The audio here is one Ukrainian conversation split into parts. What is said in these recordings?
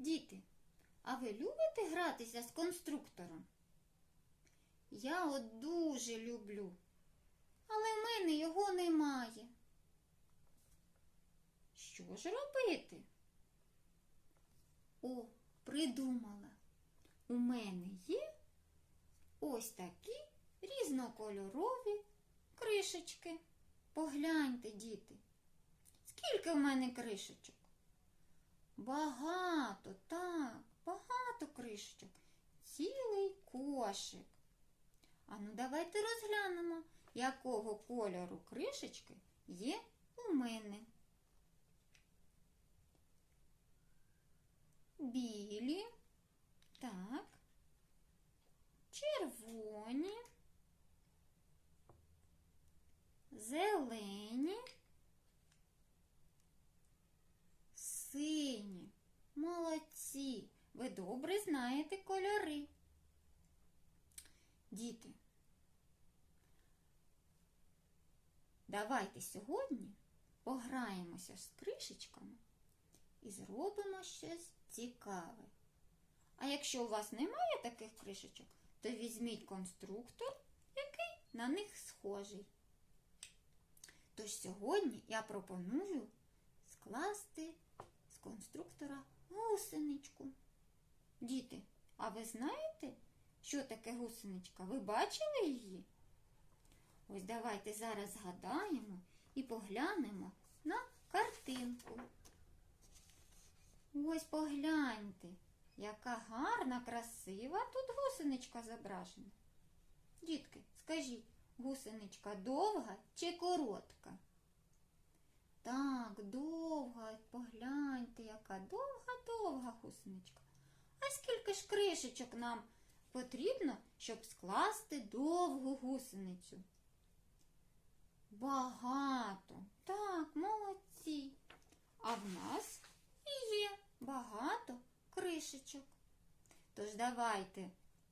Діти, а ви любите гратися з конструктором? Я от дуже люблю, але в мене його немає. Що ж робити? О, придумала. У мене є ось такі різнокольорові кришечки. Погляньте, діти. Скільки в мене кришечок? Багато, так, багато кришечок. Цілий кошик. А ну давайте розглянемо, якого кольору кришечки є у мене. Білі, так, червоні, зелені, сині. Молодці! Ви добре знаєте кольори. Діти, давайте сьогодні пограємося з кришечками і зробимо щось цікаве. А якщо у вас немає таких кришечок, то візьміть конструктор, який на них схожий. Тож сьогодні я пропоную скласти конструктора гусеничку. Діти, а ви знаєте, що таке гусеничка? Ви бачили її? Ось давайте зараз згадаємо і поглянемо на картинку. Ось погляньте, яка гарна, красива тут гусеничка зображена. Дітки, скажіть, гусеничка довга чи коротка? Так, довга, погляньте, яка довга-довга гусеничка. А скільки ж кришечок нам потрібно, щоб скласти довгу гусеницю? Багато. Так, молодці. А в нас і є багато кришечок. Тож давайте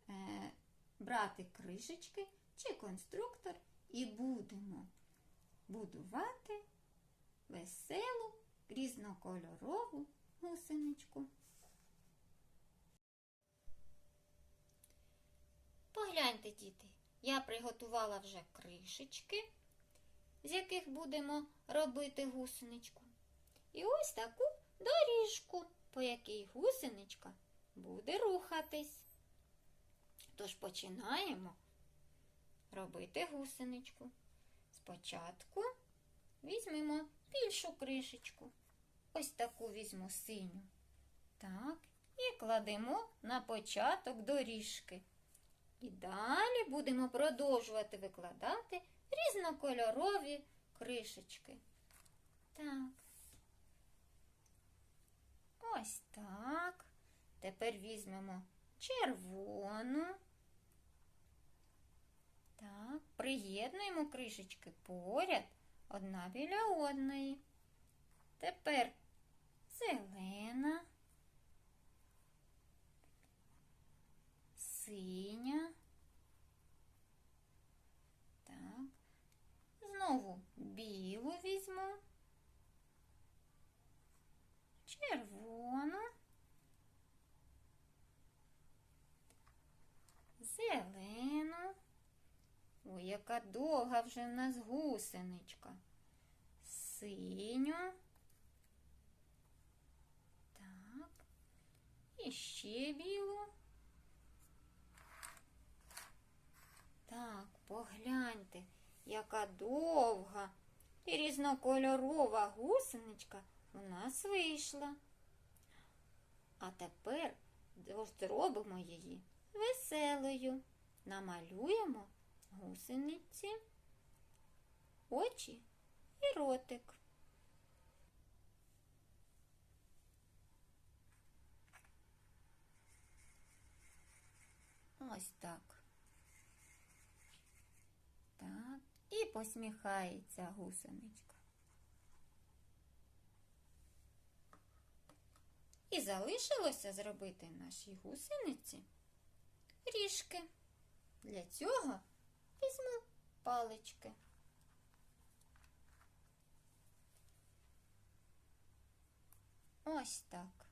е, брати кришечки чи конструктор і будемо будувати веселу різнокольорову гусеничку. Погляньте, діти, я приготувала вже кришечки, з яких будемо робити гусеничку. І ось таку доріжку, по якій гусеничка буде рухатись. Тож починаємо робити гусеничку. Спочатку візьмемо більшу кришечку. Ось таку візьму синю. Так, і кладемо на початок доріжки. І далі будемо продовжувати викладати різнокольорові кришечки. Так. Ось так. Тепер візьмемо червону. Так, приєднуємо кришечки поряд одна біля одної. Тепер зелена, синя. Так. Знову білу візьму. Червону. Зелену. Ой, яка довга вже в нас гусеничка. Синю. Так. І ще білу. Так, погляньте, яка довга і різнокольорова гусеничка у нас вийшла. А тепер зробимо її веселою. Намалюємо гусениці, очі і ротик. Ось так. Так, і посміхається гусеничка. І залишилося зробити нашій гусениці ріжки. Для цього візьму палички. Ось так.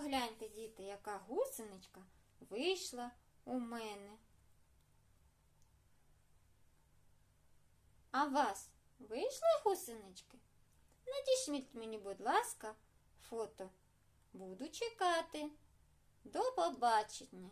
Погляньте, діти, яка гусеничка вийшла у мене. А вас вийшли гусенички? Надішліть мені, будь ласка, фото. Буду чекати. До побачення.